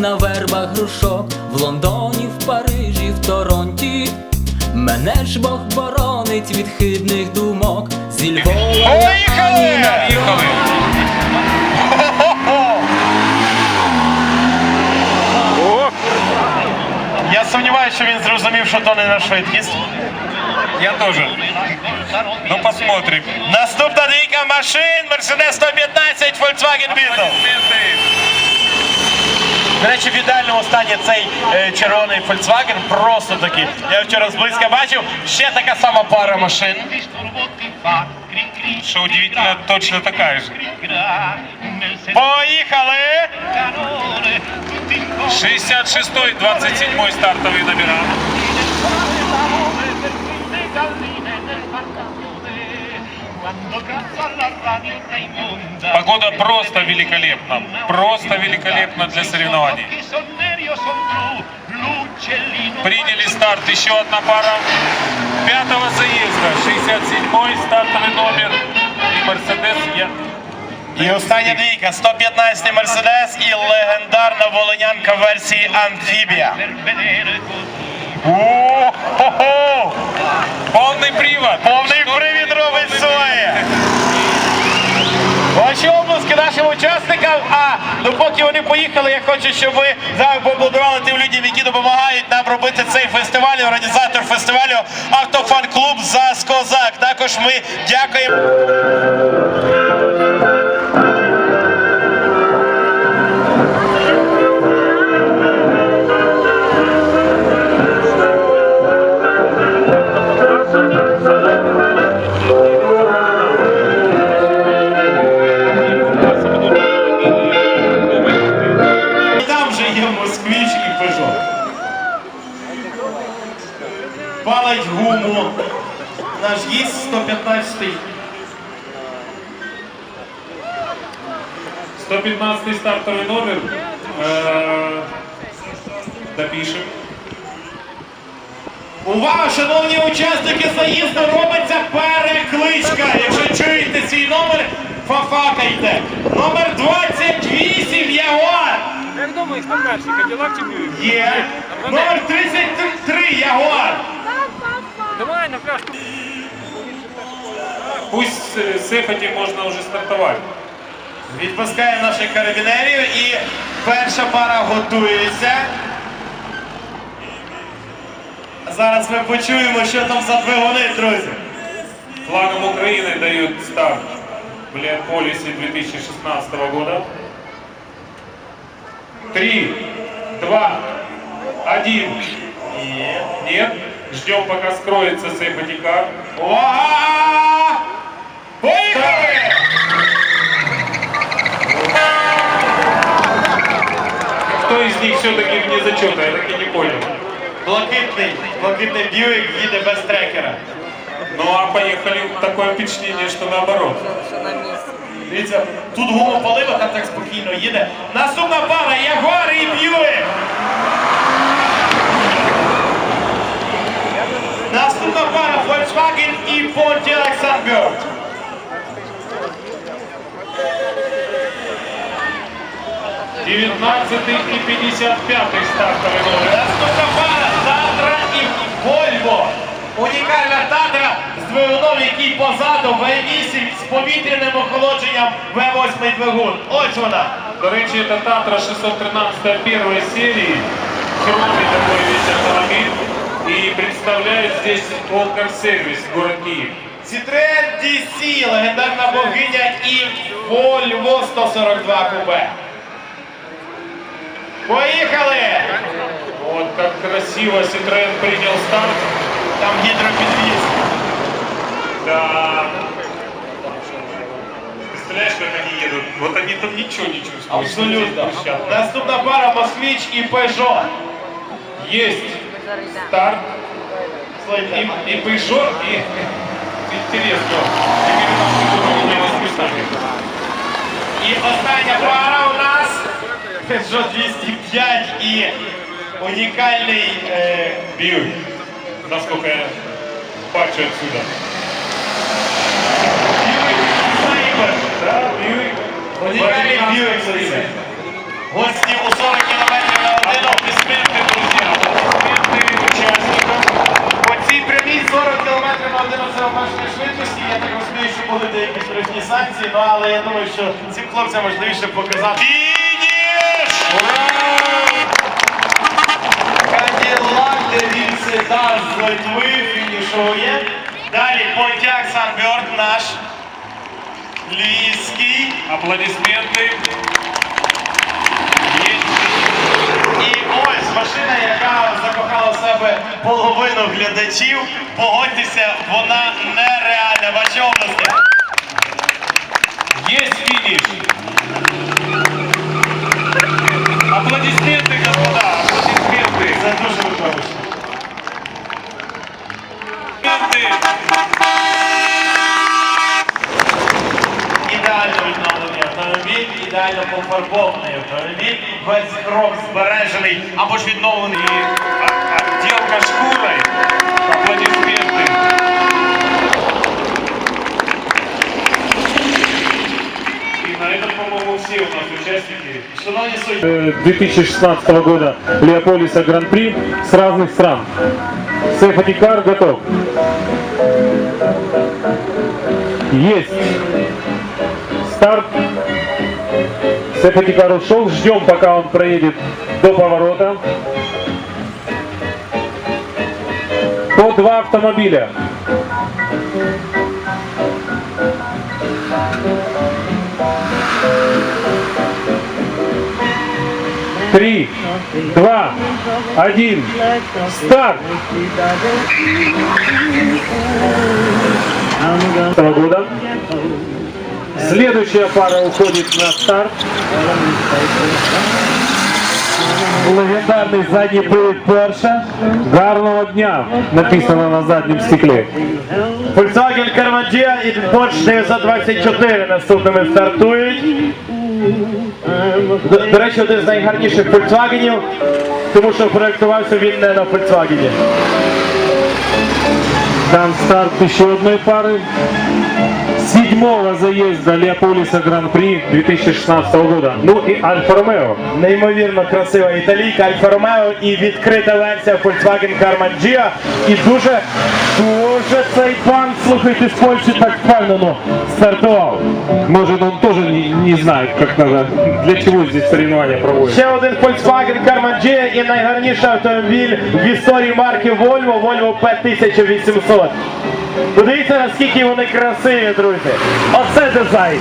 на вербах грушок в Лондоні, в Парижі, в Торонті. Мене ж Бог боронить від хибних думок. Зі Львова Поїхали! Я сумніваюся, що він зрозумів, що то не на швидкість. Я тоже. Ну посмотрим. Наступна двійка машин Mercedes 115 Volkswagen Beetle. До речі, в ідеальному стані цей е, червоний Volkswagen просто такий. Я вчора зблизька бачив ще така сама пара машин. Що удивительно, точно така ж. Поїхали! 66-й, 27-й стартовий номера. Погода просто великолепна. Просто великолепна для соревнований. Приняли старт еще одна пара пятого заезда. 67-й стартовый номер. И Мерседес я... І остання двійка 115 Mercedes і легендарна волинянка версії Амфібія. О-хо-хо! Полный привод. Повний привід робить своє. Ваші обласки нашим учасникам. А допоки вони поїхали, я хочу, щоб ви зараз поаплодували тим людям, які допомагають нам робити цей фестиваль. Організатор фестивалю Автофан-клуб ЗАЗ Козак. Також ми дякуємо. Палить гуму. Наш гість 115 115-й стартовий номер. Е, Увага, шановні учасники заїзду, робиться перекличка. Якщо чуєте свій номер, фафакайте. Номер 28 Ягуар. Як думаєш, там далі, Каділак чи? Є. Номер 33 Ягуар. Давай на пляшку. Пусть э, с Эхоти можно уже стартовать. Відпускає наших карабінерів і перша пара готується. Зараз ми почуємо, що там за двигуни, друзі. Флагом Украины дают старт в Леополисе 2016 года. Три, два, один. Нет. Ждем, пока скроется Сэхотикар. Увага! Поїхали! Кто из них все-таки вне зачета? Я так и не понял. Блакитний, блакитний Бьюік їде без трекера. Ну а поехали, такое впечатление, что наоборот. Дивіться, тут гума полива, там так спокійно їде. Наступна пара Ягуар і Бьюік. Наступна пара Volkswagen і Pontiac Sunbird. Девятнадцатый и 55 стартовый номер. Наступна пара Татра і Volvo. Унікальна Татра з двигуном, який позаду V8 з повітряним охолодженням V8 двигун. Ось вона. До речі, это Татра 613 первой серии. Черный такой весь автомобиль. И представляет здесь Волкар Сервис, город Киев. Citroen DC, легендарна богиня і Volvo 142 купе. Поїхали! Вот как красиво Citroen принял старт. Там гідропідвіз. Да. Представляешь, как они едут? Вот они там ничего не чувствуют. Абсолютно. Площадка. Наступна пара Москвич і Peugeot. Есть Старт. Слухайте, И, и Peugeot, и интересно. Теперь у нас Peugeot не воспитание. І остання пара у нас Peugeot 205 і унікальний е, Бьюик. Насколько я бачу отсюда. Бьюик. Унікальний Saber. Гості у 40 км на годину. Аплодисменты, друзья, аплодисменты участникам. По прямій 40 км на годину це обмеження швидкості. Я так розумію, що будуть деякі штрафні санкції, ну але я думаю, що цим хлопцям важливіше показати. Фініш! Девін Седар з Литви фінішує. Далі Понтяк Санбьорн наш. Львівський. Аплодисменты. Есть. І ось машина, яка закохала в себе половину глядачів. Погодьтеся, вона нереальна. Ваші області. Есть финиш. Аплодисменты, господа, аплодисменты. Це дуже виховуюче. Аплодисменты. Ідеально відновлений автомобіль, ідеально пофарбований автомобіль, весь крок збережений або ж відновлений. И а- отделка шкурой. Аплодисменты. Участники. Шановні судді, Э, 2016 года Леополиса Гран-при с разных стран. Car готов. Есть. Старт. Car ушел. Ждем, пока он проедет до поворота. По два автомобиля. Три, два, один. Старт! Этого года. Следующая пара уходит на старт. Легендарний задній привід Порше. Гарного дня написано на заднім стеклі. Volkswagen Carmangia і Porsche 924 наступними стартують. До, до речі, один з найгарніших Volkswagenів, тому що проєктувався він не на Volkswagen. Там старт еще одной пары. Седьмого заезда Леополиса Гран-при 2016 года. Ну и Альфа Ромео. Неймовірно красива італійка Альфа Ромео і відкрита версія Volkswagen Carmangia. І дуже, дуже цей пан, слухайте, з Польщі так впевнено стартував. Может он тоже не, не знает, как надо, для чего здесь соревнования проводят. Ще один Volkswagen Carmangia і найгарніший автомобіль в історії марки Volvo, Volvo P1800. Подивіться, наскільки вони красиві, друзі. Оце дизайн.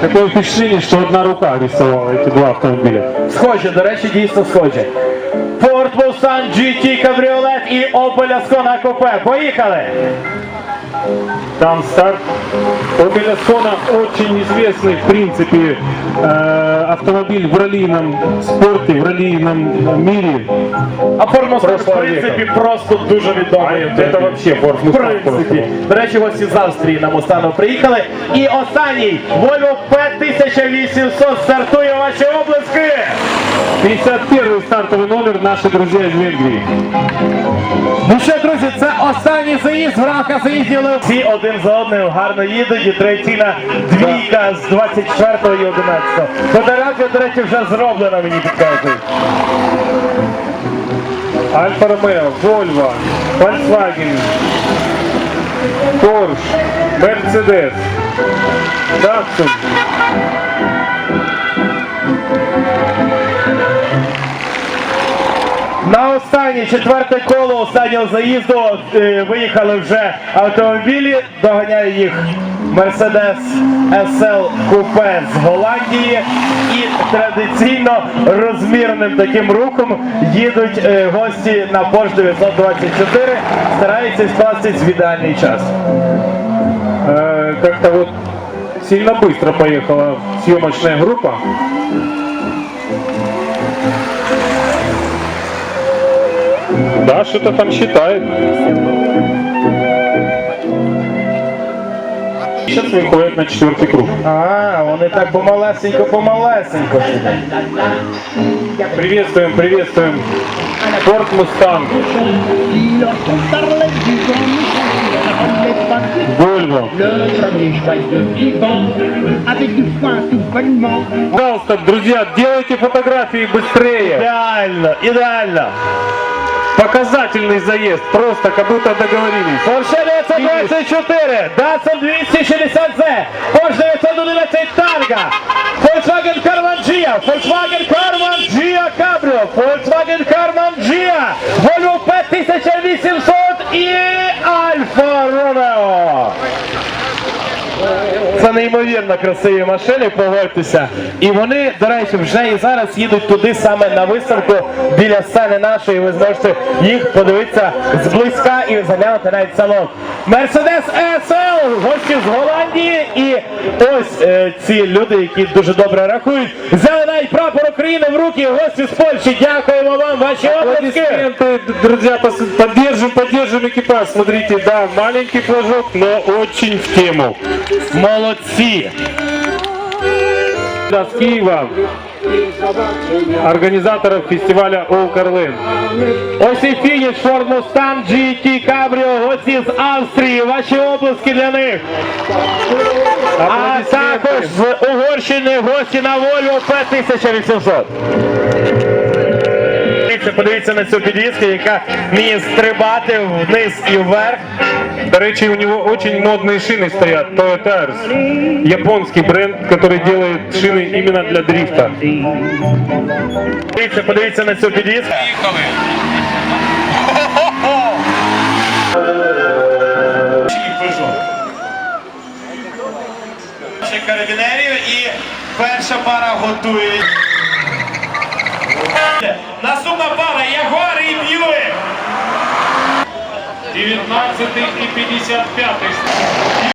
Таке впечатлення, що одна рука рисувала ці два автомобілі. Схоже, до речі, дійсно схоже. Ford Mustang GT Cabriolet і Opel Ascona Coupe. Поїхали! Там старт. Opel Ascona очень известный, в принципе, э, автомобиль в раллийном спорте, в раллийном мире. А Mustang, в принципі, века. просто дуже відомий. А це вообще В Mustang принципі. До речі, гості з Австрії на Мустану приїхали. І останній Volvo P1800 стартує ваші облески. 51 стартовый номер, наши друзья из Венгрии. Ну що, друзі, це останній заїзд в рамках заїздів. Всі один за одним гарно їдуть і традиційна двійка з 24 і 11. Фотографія, до речі, вже зроблена, мені підказують. Альфа Ромео, Volvo, Volkswagen, Porsche, Mercedes, Datsun. На останнє четверте коло останнього заїзду е, виїхали вже автомобілі. Доганяє їх Mercedes SL Coupe з Голландії. І традиційно розмірним таким рухом їдуть е, гості на Porsche 924. Стараються скластись в ідеальний час. Э, Как-то вот сильно быстро поехала съемочная группа. Да, что-то там считает. Сейчас выходят на четвертый круг. А, вони так помалесенько, помалесенько. Приветствуем, приветствуем. Форд Мустанг, Вольво. Le premier joyeux vivant, avec du foin tout bonnement. Пожалуйста, друзья, делайте фотографии быстрее. Ідеально, ідеально. Показательный заезд, просто как будто договорились. Порше 924, Datsun 260Z, Porsche 911 Targa, Volkswagen Carman Gia, Volkswagen Carman Gia Cabrio, Volkswagen Carman Gia, Volvo P1800 и Alfa Romeo. Неймовірно красиві машини, погодьтеся. І вони, до речі, вже і зараз їдуть туди саме на виставку біля сцени нашої. Ви зможете їх подивитися зблизька і заглянути навіть салон. Mercedes ESL, гості з Голландії. І ось е, ці люди, які дуже добре рахують, взяли прапор України в руки. Гості з Польщі. Дякуємо вам, ваші друзья, пос- поддержим, поддержим экипаж. Смотрите, да, маленький флажок, но очень в тему. Молодці. Да, с Киева, организаторов фестиваля All Carlin. Ось і фініш Ford Mustang GT Cabrio, гості з Австрії. Ваші обласки для них. А також з Угорщини гості на Volvo P1800. Дивіться, Подивіться на цю підвіску, яка вміє стрибати вниз і вверх. До речи, у него очень модные шины стоят, Toyo Tires. Японский бренд, который делает шины именно для дрифта. Дивіться, подивіться на цю підвіску. Ще карабінерів і перша пара готує. Наступна пара Ягуар і Б'юік. 19 и 55